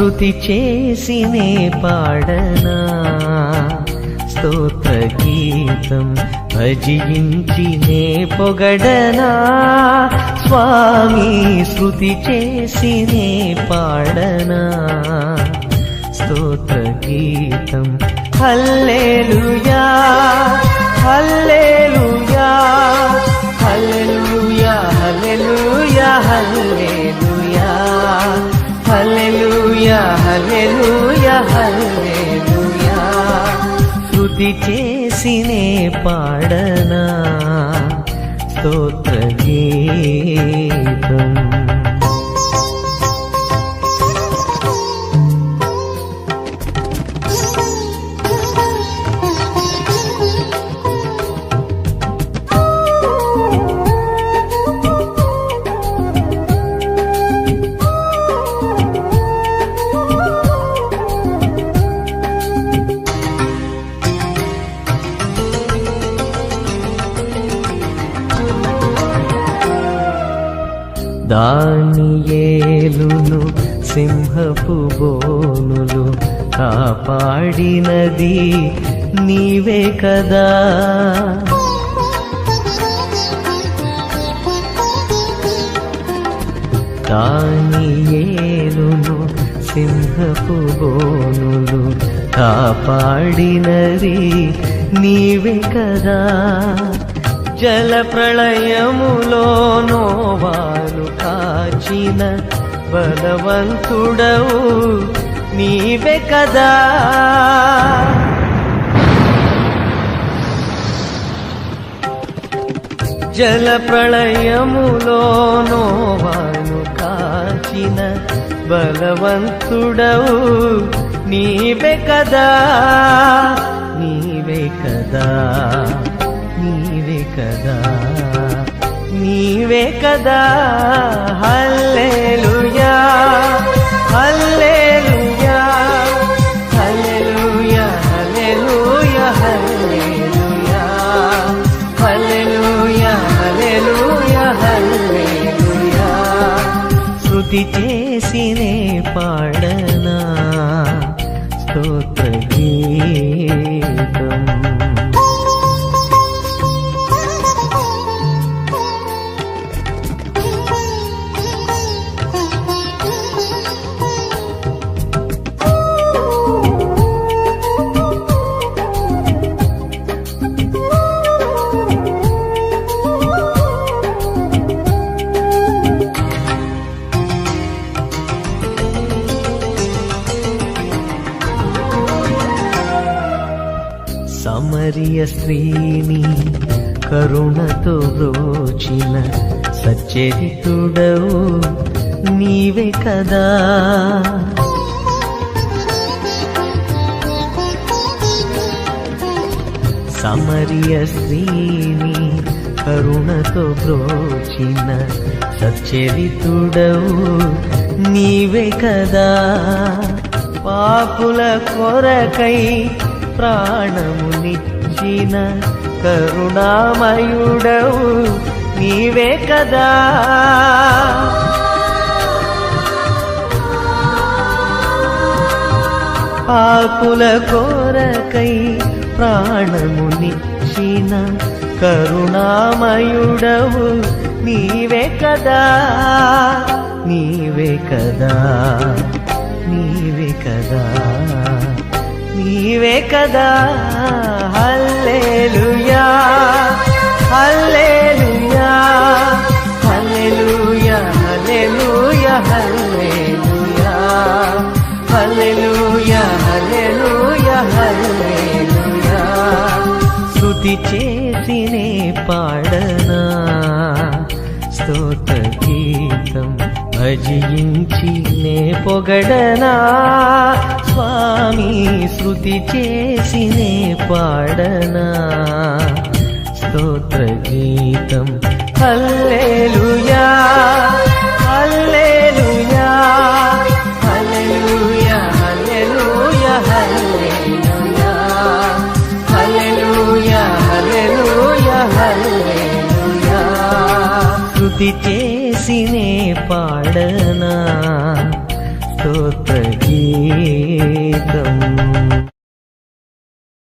శృతి చేసినే పాడనా? స్తోత్ర గీతం భజించినే పొగడనా? స్వామి శృతి చేసినే పాడనా? స్తోత్ర గీతం హల్లెలూయా. స్తుతి చేసినే పాడనా స్తోత్ర గీతం దానియేలును సింహపు బోనులు కాపాడినది నీవే కదా. దానియేలును సింహపు బోనులు కాపాడినది నీవే కదా. జల ప్రళయములోనో కాచిన బలవంతుడవు నీవే కదా. జల ప్రళయములో నోవాను కాచిన బలవంతుడవు నీవే కదా. నీవే కదా. నీవే కదా. నీవే కదా. హల్లెలూయా హల్లెలూయా హల్లెలూయా హల్లెలూయా హల్లెలూయా హల్లెలూయా హల్లెలూయా హల్లెలూయా. స్తుతి చేసినే పాడ సమరియ శ్రీని కరుణతో బ్రోచిన సచ్చరితుడవు నీవే కదా. సమరియ శ్రీని కరుణతో బ్రోచిన సచ్చరితుడవు నీవే కదా. పాపుల కొరకై ప్రాణమునిచ్చిన కరుణామయుడవు నీవే కదా. ఆకుల కోరకై ప్రాణమునిచ్చిన కరుణామయుడవు నీవే కదా. నీవే కదా. నీవే కదా. నీవే కదా. హల్లెలూయా. హల్లెలూయా. హల్లెలూయా హల్లెలూయా హల్లెలూయా. హల్లెలూయా హల్లెలూయా హల్లెలూయా. స్తుతి చేసినే పాడనా. స్తోత్ర గీతం భజించినే పొగడనా. స్తుతి చేసినే పాడనా? స్తోత్ర గీతం. హల్లెలూయా హల్లెలూయా హల్లెలూయా హల్లెలూయా హల్లెలూయా హల్లెలూయా హల్లెలూయా హల్లెలూయా. స్తుతి చేసినే పాడనా? స్తోత్రగీతం